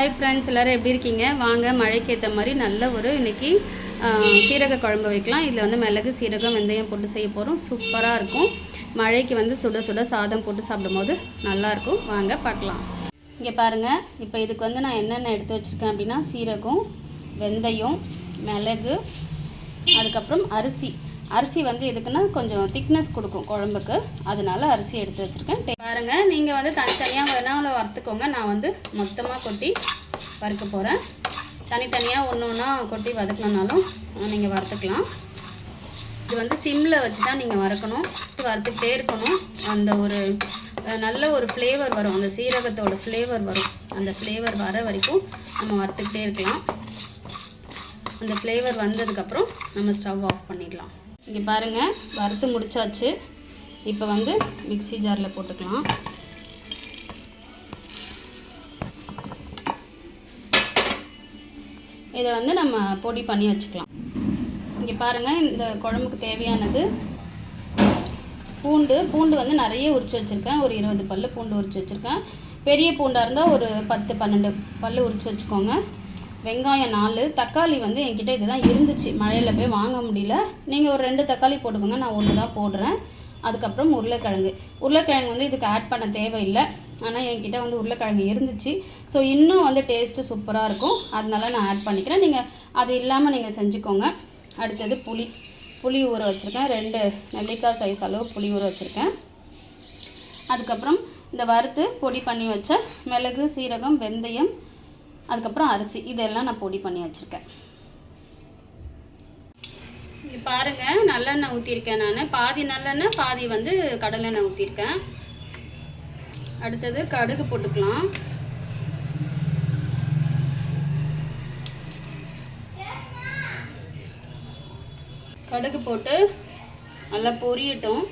Hi friends எல்லோரும் எப்படி இருக்கீங்க? வாங்க மழைக்கு ஏற்ற மாதிரி நல்ல ஒரு இன்னைக்கு சீரக குழம்பு வைக்கலாம். இதில் வந்து மிளகு சீரகம் வெந்தயம் போட்டு செய்ய போகிறோம் சூப்பராக இருக்கும். மழைக்கு வந்து சுட சுட சாதம் போட்டு சாப்பிடும்போது நல்லாயிருக்கும் வாங்க பார்க்கலாம். இங்கே பாருங்கள் இப்போ இதுக்கு வந்து நான் என்னென்ன எடுத்து வச்சுருக்கேன் அப்படின்னா சீரகம் வெந்தயம் மிளகு அதுக்கப்புறம் அரிசி. அரிசி வந்து எதுக்குன்னா கொஞ்சம் திக்னஸ் கொடுக்கும் குழம்புக்கு. அதனால அரிசி எடுத்து வச்சுருக்கேன். பாருங்க நீங்கள் வந்து தனித்தனியாக வேணாலும் வறுத்துக்கோங்க. நான் வந்து மொத்தமாக கொட்டி வறுக்க போகிறேன் தனித்தனியாக ஒன்று ஒன்றா கொட்டி வதக்கினாலும் நீங்கள் வறுத்துக்கலாம். இது வந்து சிம்மில் வச்சு தான் நீங்கள் வறுக்கணும் வறுத்துக்கிட்டே இருக்கணும். அந்த ஒரு நல்ல ஒரு ஃப்ளேவர் வரும். அந்த சீரகத்தோட ஃப்ளேவர் வரும். அந்த ஃப்ளேவர் வர வரைக்கும் நம்ம வறுத்துக்கிட்டே இருக்கலாம். அந்த ஃப்ளேவர் வந்ததுக்கப்புறம் நம்ம ஸ்டவ் ஆஃப் பண்ணிடலாம். இங்கே பாருங்கள் வறுத்து முடிச்சாச்சு. இப்போ வந்து மிக்ஸி ஜாரில் போட்டுக்கலாம். இதை வந்து நம்ம பொடி பண்ணி வச்சுக்கலாம். இங்கே பாருங்கள் இந்த குழம்புக்கு தேவையானது பூண்டு. பூண்டு வந்து நிறைய உரிச்சு வச்சுருக்கேன். ஒரு இருபது பல் பூண்டு உரிச்சு வச்சுருக்கேன். பெரிய பூண்டாக இருந்தால் ஒரு பத்து பன்னெண்டு பல் உரிச்சு வச்சுக்கோங்க. வெங்காயம் நாலு தக்காளி வந்து என்கிட்ட இதுதான் இருந்துச்சு. மழையில் போய் வாங்க முடியல. நீங்கள் ஒரு ரெண்டு தக்காளி போட்டுக்கோங்க நான் ஒன்று தான் போடுறேன். அதுக்கப்புறம் உருளைக்கிழங்கு. உருளைக்கிழங்கு வந்து இதுக்கு ஆட் பண்ண தேவையில்லை. ஆனால் என்கிட்ட வந்து உருளைக்கிழங்கு இருந்துச்சு. ஸோ இன்னும் வந்து டேஸ்ட்டு சூப்பராக இருக்கும். அதனால நான் ஆட் பண்ணிக்கிறேன். நீங்கள் அது இல்லாமல் நீங்கள் செஞ்சுக்கோங்க. அடுத்தது புளி. புளி ஊற வச்சுருக்கேன். ரெண்டு நெல்லிக்காய் சைஸ் அளவு புளி ஊற வச்சுருக்கேன். அதுக்கப்புறம் இந்த வறுத்து பொடி பண்ணி வச்ச மிளகு சீரகம் வெந்தயம் அதுக்கப்புறம் அரிசி இதெல்லாம் நான் பொடி பண்ணி வச்சுருக்கேன். இங்கே பாருங்க நல்லெண்ணெய் ஊற்றிருக்கேன் நான். பாதி நல்லெண்ணெய் பாதி வந்து கடலெண்ணெய் ஊற்றிருக்கேன் அடுத்தது கடுகு போட்டுக்கலாம். கடுகு போட்டு நல்லா பொரியட்டும்.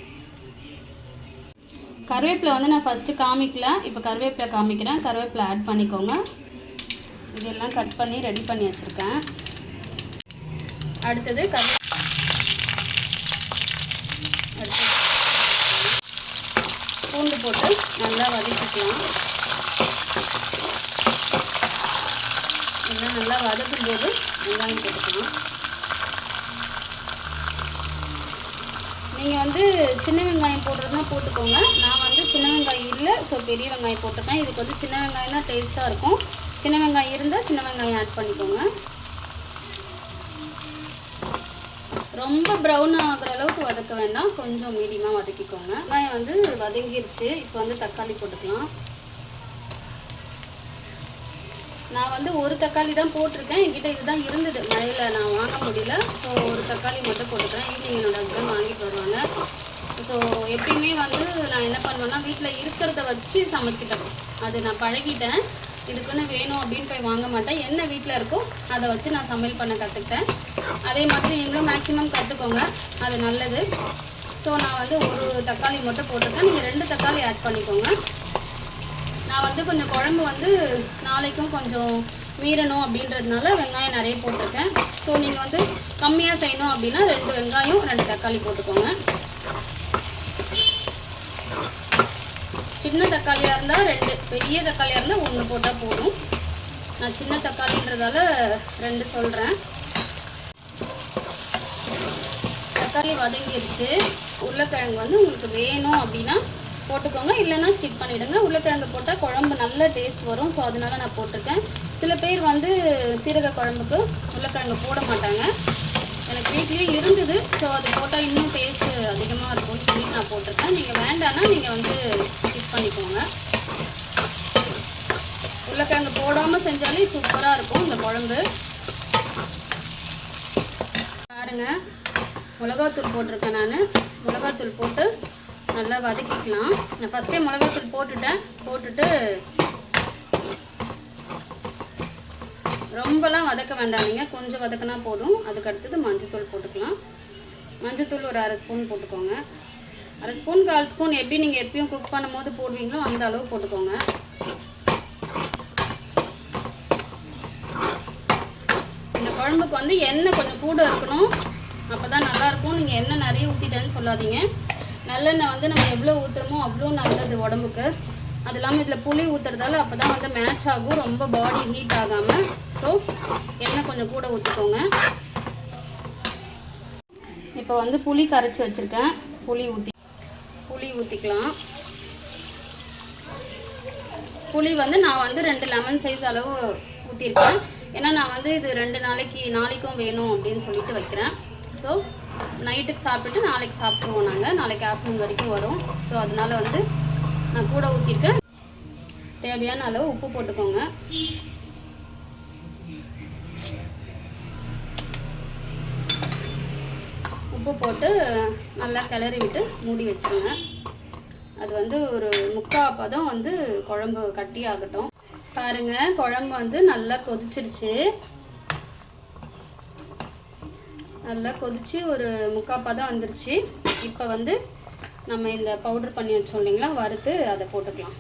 கருவேப்பிலை வந்து நான் ஃபஸ்ட்டு காமிக்கல. இப்போ கருவேப்பிலை காமிக்கிறேன். கருவேப்பிலை ஆட் பண்ணிக்கோங்க. இதெல்லாம் கட் பண்ணி ரெடி பண்ணி வச்சுருக்கேன். அடுத்தது கரு அடுத்தது பூண்டு போட்டு நல்லா வதக்கிக்கலாம். இதெல்லாம் நல்லா வதக்கும் போது வெங்காயம் போட்டுக்கணும் நீங்கள் வந்து சின்ன வெங்காயம் போடுறதுனா போட்டுக்கோங்க. நான் வந்து சின்ன வெங்காயம் இல்லை ஸோ பெரிய வெங்காயம் போட்டிருக்கேன் இதுக்கு வந்து சின்ன வெங்காயம் தான் டேஸ்ட்டாக இருக்கும். சின்ன வெங்காயம் இருந்தால் சின்ன வெங்காயம் ஆட் பண்ணிக்கோங்க. ரொம்ப ப்ரௌன் ஆகுற அளவுக்கு வதக்க வேண்டாம். கொஞ்சம் மீடியமாக வதக்கிக்கோங்க. வெங்காயம் வந்து வதங்கிருச்சு. இப்போ வந்து தக்காளி போட்டுக்கலாம். நான் வந்து ஒரு தக்காளி தான் போட்டிருக்கேன். என்கிட்ட இதுதான் இருந்தது. மழையில் நான் வாங்க முடியல. ஸோ ஒரு தக்காளி மட்டும் போட்டுக்கிறேன். ஈவினிங் என்னோட ஹஸ்பண்ட் வாங்கிட்டு வருவாங்க. ஸோ எப்பயுமே வந்து நான் என்ன பண்ணுவேன்னா வீட்டில் இருக்கிறத வச்சு சமைச்சிட்டேன் அது நான் பழகிட்டேன். இதுக்குன்னு வேணும் அப்படின்னு போய் வாங்க மாட்டேன். என்ன வீட்டில் இருக்கோ அதை வச்சு நான் சமையல் பண்ண கற்றுக்கிட்டேன் அதே மாதிரி நீங்களும் மேக்ஸிமம் கற்றுக்கோங்க அது நல்லது. ஸோ நான் வந்து ஒரு தக்காளி மட்டும் போட்டிருக்கேன். நீங்கள் ரெண்டு தக்காளி ஆட் பண்ணிக்கோங்க. நான் வந்து கொஞ்சம் குழம்பு வந்து நாளைக்கும் கொஞ்சம் மீறணும் அப்படின்றதுனால வெங்காயம் நிறைய போட்டிருக்கேன். ஸோ நீங்கள் வந்து கம்மியாக செய்யணும் அப்படின்னா ரெண்டு வெங்காயம் ரெண்டு தக்காளி போட்டுக்கோங்க. சின்ன தக்காளியாக இருந்தால் ரெண்டு பெரிய தக்காளியாக இருந்தால் ஒன்று போட்டால் போதும். நான் சின்ன தக்காளின்றதால ரெண்டு சொல்கிறேன் தக்காளி வதங்கிருச்சு. உருளைக்கிழங்கு வந்து உங்களுக்கு வேணும் அப்படின்னா போட்டுக்கோங்க. இல்லைன்னா ஸ்கிப் பண்ணிவிடுங்க உருளைக்கிழங்கு போட்டால் குழம்பு நல்ல டேஸ்ட் வரும். ஸோ அதனால் நான் போட்டிருக்கேன். சில பேர் வந்து சீரக குழம்புக்கு உருளைக்கிழங்கு போட மாட்டாங்க. எனக்கு வீட்லேயும் இருந்தது. ஸோ அது போட்டால் இன்னும் டேஸ்ட்டு அதிகமாக இருக்கும்னு நான் போட்டிருக்கேன். நீங்கள் வேண்டாம்னா நீங்கள் வந்து ஸ்கிப் பண்ணிக்கோங்க. உருளைக்கிழங்கு போடாமல் செஞ்சாலே சூப்பராக இருக்கும் இந்த குழம்பு. பாருங்க. மிளகாத்தூள் போட்டிருக்கேன் நான். மிளகாத்தூள் போட்டு நல்லா வதக்கிக்கலாம். நான் ஃபஸ்ட்டே மிளகாத்தூள் போட்டுட்டேன். போட்டுட்டு ரொம்பலாம் வதக்க வேண்டாம் நீங்கள் கொஞ்சம் வதக்கினா போதும். அதுக்கு அடுத்தது மஞ்சத்தூள் போட்டுக்கலாம். மஞ்சத்தூள் ஒரு அரை ஸ்பூன் போட்டுக்கோங்க. அரை ஸ்பூன் கால் ஸ்பூன் எப்படி நீங்கள் எப்பயும் குக் பண்ணும்போது போடுவீங்களோ அந்த அளவு போட்டுக்கோங்க. இந்த குழம்புக்கு வந்து எண்ணெய் கொஞ்சம் கூட இருக்கணும். அப்போ தான் நல்லாயிருக்கும் நீங்கள் எண்ணெய் நிறைய ஊற்றிட்டேன்னு சொல்லாதீங்க. நல்லெண்ணெய் வந்து நம்ம எவ்வளோ ஊற்றுறோமோ அவ்வளோ நல்லது உடம்புக்கு. அது இல்லாமல் இதில் புளி ஊற்றுறதால அப்போ தான் வந்து மேட்ச் ஆகும். ரொம்ப பாடி ஹீட் ஆகாமல் ஸோ எண்ணெய் கொஞ்சம் கூட ஊற்றிக்கோங்க இப்போ வந்து புளி கரைச்சி வச்சுருக்கேன். புளி ஊற்றி புளி ஊற்றிக்கலாம் புளி வந்து நான் வந்து ரெண்டு லெமன் சைஸ் அளவு ஊற்றிருக்கேன் ஏன்னா நான் வந்து இது ரெண்டு நாளைக்கு நாளைக்கும் வேணும் அப்படின்னு சொல்லிட்டு வைக்கிறேன். ஸோ நைட்டுக்கு சாப்பிட்டுட்டு நாளைக்கு சாப்பிட்ருவோம் நாங்கள் நாளைக்கு ஆஃப்டர்நூன் வரைக்கும் வரும். ஸோ அதனால வந்து நான் கூட ஊற்றிருக்கேன் தேவையான அளவு உப்பு போட்டுக்கோங்க. உப்பு போட்டு நல்லா கிளறி விட்டு மூடி வச்சிருங்க. அது வந்து ஒரு முக்கால் பதம் வந்து குழம்பு கட்டி ஆகட்டும். பாருங்கள் குழம்பு வந்து நல்லா கொதிச்சிருச்சு. நல்லா கொதிச்சு ஒரு முக்கால் பதம் வந்துருச்சு. இப்போ வந்து நம்ம இந்த பவுடர் பண்ணி வச்சோம் இல்லைங்களா வறுத்து அதை போட்டுக்கலாம்.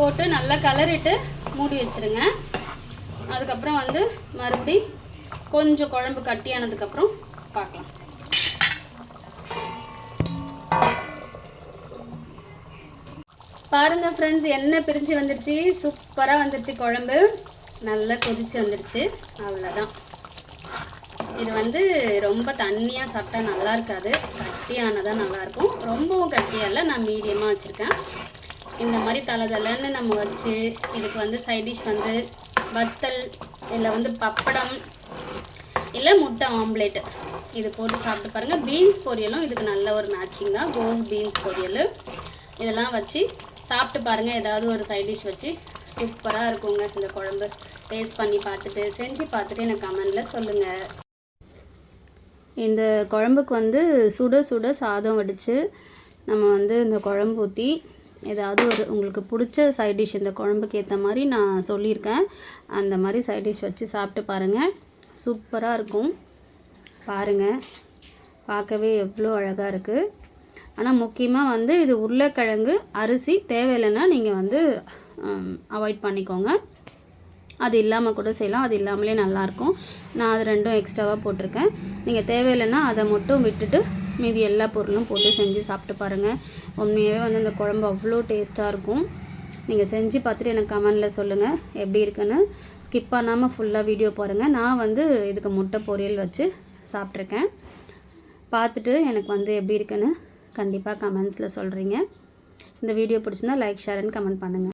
போட்டு நல்லா கலரிட்டு மூடி வச்சிருங்க. அதுக்கப்புறம் வந்து மறுபடி கொஞ்சம் குழம்பு கட்டியானதுக்கப்புறம் பார்க்கலாம். பாருங்க ஃப்ரெண்ட்ஸ் எண்ணெய் பிரிஞ்சு வந்துருச்சு. சூப்பராக வந்துருச்சு குழம்பு. நல்லா கொதிச்சு வந்துருச்சு. அவ்வளோதான் இது வந்து ரொம்ப தண்ணியாக சாப்பிட்டா நல்லா இருக்காது. கட்டியானதாக நல்லாயிருக்கும் ரொம்பவும் கட்டியால நான் மீடியமாக வச்சுருக்கேன். இந்த மாதிரி தலை தலைன்னு நம்ம வச்சு இதுக்கு வந்து சைட் டிஷ் வந்து வத்தல் இல்லை வந்து பப்படம் இல்லை முட்டை ஆம்லேட்டு. இது போட்டு சாப்பிட்டு பாருங்கள் பீன்ஸ் பொரியலும் இதுக்கு நல்ல ஒரு மேட்சிங் தான். கோஸ் பீன்ஸ் பொரியல். இதெல்லாம் வச்சு சாப்பிட்டு பாருங்கள் ஏதாவது ஒரு சைட் டிஷ் வச்சு சூப்பராக இருக்குங்க இந்த குழம்பு. டேஸ்ட் பண்ணி பார்த்துட்டு செஞ்சு பார்த்துட்டு எனக்கு கமெண்டில் சொல்லுங்கள் இந்த குழம்புக்கு வந்து சுட சுட சாதம் வடித்து நம்ம வந்து இந்த குழம்பு ஊற்றி ஏதாவது ஒரு உங்களுக்கு பிடிச்ச சைட் டிஷ் இந்த குழம்புக்கு ஏற்ற மாதிரி நான் சொல்லியிருக்கேன். அந்த மாதிரி சைட் டிஷ் வச்சு சாப்பிட்டு பாருங்கள் சூப்பராக இருக்கும். பாருங்கள் பார்க்கவே எவ்வளோ அழகாக இருக்குது ஆனால் முக்கியமாக வந்து இது உருளைக்கிழங்கு அரிசி தேவையில்லைன்னா நீங்கள் வந்து அவாய்ட் பண்ணிக்கோங்க. அது இல்லாமல் கூட செய்யலாம். அது இல்லாமலே நல்லாயிருக்கும் நான் அது ரெண்டும் எக்ஸ்ட்ராவாக போட்டிருக்கேன். நீங்கள் தேவையில்லைன்னா அதை மட்டும் விட்டுட்டு மீதி எல்லா பொருளும் போட்டு செஞ்சு சாப்பிட்டு பாருங்கள் உண்மையாகவே வந்து அந்த குழம்பு அவ்வளோ டேஸ்ட்டாக இருக்கும். நீங்கள் செஞ்சு பார்த்துட்டு எனக்கு கமெண்டில் சொல்லுங்கள் எப்படி இருக்குன்னு. ஸ்கிப் பண்ணாமல் ஃபுல்லாக வீடியோ பாருங்கள் நான் வந்து இதுக்கு முட்டை பொரியல் வச்சு சாப்பிட்ருக்கேன் பார்த்துட்டு எனக்கு வந்து எப்படி இருக்குன்னு கண்டிப்பாக கமெண்ட்ஸில் சொல்கிறீங்க இந்த வீடியோ பிடிச்சிருந்தா லைக் ஷேர் அண்ட் கமெண்ட் பண்ணுங்கள்